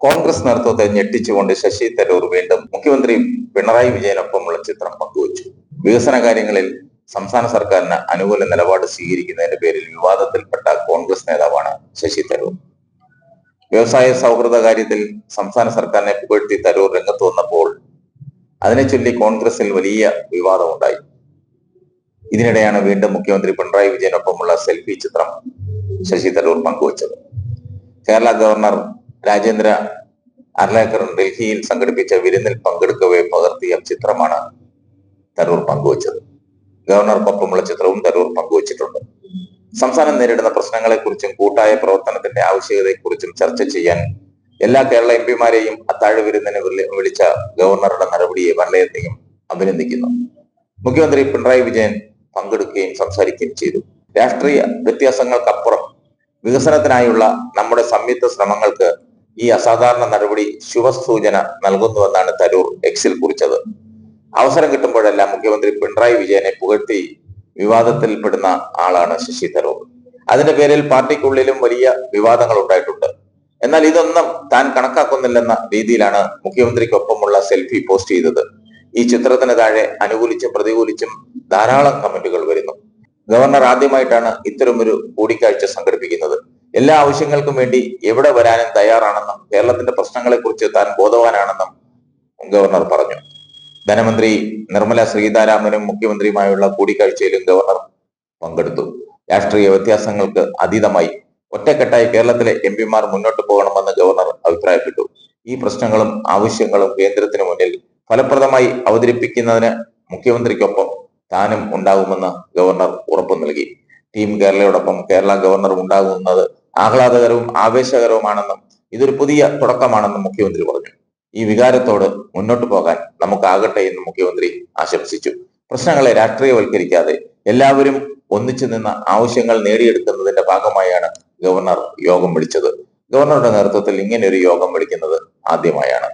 കോൺഗ്രസ് നേതൃത്വത്തെ ഞെട്ടിച്ചുകൊണ്ട് ശശി തരൂർ വീണ്ടും മുഖ്യമന്ത്രി പിണറായി വിജയനൊപ്പമുള്ള ചിത്രം പങ്കുവച്ചു. വികസന കാര്യങ്ങളിൽ സംസ്ഥാന സർക്കാരിന് അനുകൂല നിലപാട് സ്വീകരിക്കുന്നതിന്റെ പേരിൽ വിവാദത്തിൽപ്പെട്ട കോൺഗ്രസ് നേതാവാണ് ശശി തരൂർ. വ്യവസായ സൗഹൃദ കാര്യത്തിൽ സംസ്ഥാന സർക്കാരിനെ പുകഴ്ത്തി തരൂർ രംഗത്ത് വന്നപ്പോൾ അതിനെ ചൊല്ലി കോൺഗ്രസിൽ വലിയ വിവാദമുണ്ടായി. ഇതിനിടെയാണ് വീണ്ടും മുഖ്യമന്ത്രി പിണറായി വിജയനൊപ്പമുള്ള സെൽഫി ചിത്രം ശശി തരൂർ പങ്കുവച്ചത്. കേരള ഗവർണർ രാജേന്ദ്ര അർലേക്കർ ഡൽഹിയിൽ സംഘടിപ്പിച്ച വിരുന്നിൽ പങ്കെടുക്കവേ പകർത്തിയ ചിത്രമാണ് തരൂർ പങ്കുവച്ചത്. ഗവർണർക്കൊപ്പമുള്ള ചിത്രവും തരൂർ പങ്കുവച്ചിട്ടുണ്ട്. സംസ്ഥാനം നേരിടുന്ന പ്രശ്നങ്ങളെക്കുറിച്ചും കൂട്ടായ പ്രവർത്തനത്തിന്റെ ആവശ്യകതയെക്കുറിച്ചും ചർച്ച ചെയ്യാൻ എല്ലാ കേരള എം പിമാരെയും അത്താഴ വിരുന്നിന് വിളിച്ച ഗവർണറുടെ നടപടിയെ വളരെയധികം അഭിനന്ദിക്കുന്നു. മുഖ്യമന്ത്രി പിണറായി വിജയൻ പങ്കെടുക്കുകയും സംസാരിക്കുകയും ചെയ്തു. രാഷ്ട്രീയ വ്യത്യാസങ്ങൾക്കപ്പുറം വികസനത്തിനായുള്ള നമ്മുടെ സംയുക്ത ശ്രമങ്ങൾക്ക് ഈ അസാധാരണ നടപടി ശുഭസൂചന നൽകുന്നുവെന്നാണ് തരൂർ എക്സിൽ കുറിച്ചത്. അവസരം കിട്ടുമ്പോഴെല്ലാം മുഖ്യമന്ത്രി പിണറായി വിജയനെ പുകഴ്ത്തി വിവാദത്തിൽപ്പെടുന്ന ആളാണ് ശശി തരൂർ. അതിന്റെ പേരിൽ പാർട്ടിക്കുള്ളിലും വലിയ വിവാദങ്ങൾ ഉണ്ടായിട്ടുണ്ട്. എന്നാൽ ഇതൊന്നും താൻ കണക്കാക്കുന്നില്ലെന്ന രീതിയിലാണ് മുഖ്യമന്ത്രിക്കൊപ്പമുള്ള സെൽഫി പോസ്റ്റ് ചെയ്തത്. ഈ ചിത്രത്തിന് താഴെ അനുകൂലിച്ചും പ്രതികൂലിച്ചും ധാരാളം കമന്റുകൾ വരുന്നു. ഗവർണർ ആദ്യമായിട്ടാണ് ഇത്തരമൊരു കൂടിക്കാഴ്ച സംഘടിപ്പിക്കുന്നത്. എല്ലാ ആവശ്യങ്ങൾക്കും വേണ്ടി എവിടെ വരാനും തയ്യാറാണെന്നും കേരളത്തിന്റെ പ്രശ്നങ്ങളെക്കുറിച്ച് താൻ ബോധവാനാണെന്നും ഗവർണർ പറഞ്ഞു. ധനമന്ത്രി നിർമ്മല സീതാരാമനും മുഖ്യമന്ത്രിയുമായുള്ള കൂടിക്കാഴ്ചയിലും ഗവർണർ പങ്കെടുത്തു. രാഷ്ട്രീയ വ്യത്യാസങ്ങൾക്ക് അതീതമായി ഒറ്റക്കെട്ടായി കേരളത്തിലെ എം പിമാർ മുന്നോട്ട് പോകണമെന്ന് ഗവർണർ അഭിപ്രായപ്പെട്ടു. ഈ പ്രശ്നങ്ങളും ആവശ്യങ്ങളും കേന്ദ്രത്തിന് മുന്നിൽ ഫലപ്രദമായി അവതരിപ്പിക്കുന്നതിന് മുഖ്യമന്ത്രിക്കൊപ്പം താനും ഉണ്ടാകുമെന്ന് ഗവർണർ ഉറപ്പു നൽകി ടീം കേരളയോടൊപ്പം കേരള ഗവർണർ ഉണ്ടാകുന്നത് ആഹ്ലാദകരവും ആവേശകരവുമാണെന്നും ഇതൊരു പുതിയ തുടക്കമാണെന്നും മുഖ്യമന്ത്രി പറഞ്ഞു. ഈ വികാരത്തോട് മുന്നോട്ട് പോകാൻ നമുക്കാകട്ടെ എന്ന് മുഖ്യമന്ത്രി ആശംസിച്ചു. പ്രശ്നങ്ങളെ രാഷ്ട്രീയവൽക്കരിക്കാതെ എല്ലാവരും ഒന്നിച്ചു നിന്ന് ആവശ്യങ്ങൾ നേടിയെടുക്കുന്നതിന്റെ ഭാഗമായാണ് ഗവർണർ യോഗം വിളിച്ചത്. ഗവർണറുടെ നേതൃത്വത്തിൽ ഇങ്ങനെ ഒരു യോഗം വിളിക്കുന്നത് ആദ്യമായാണ്.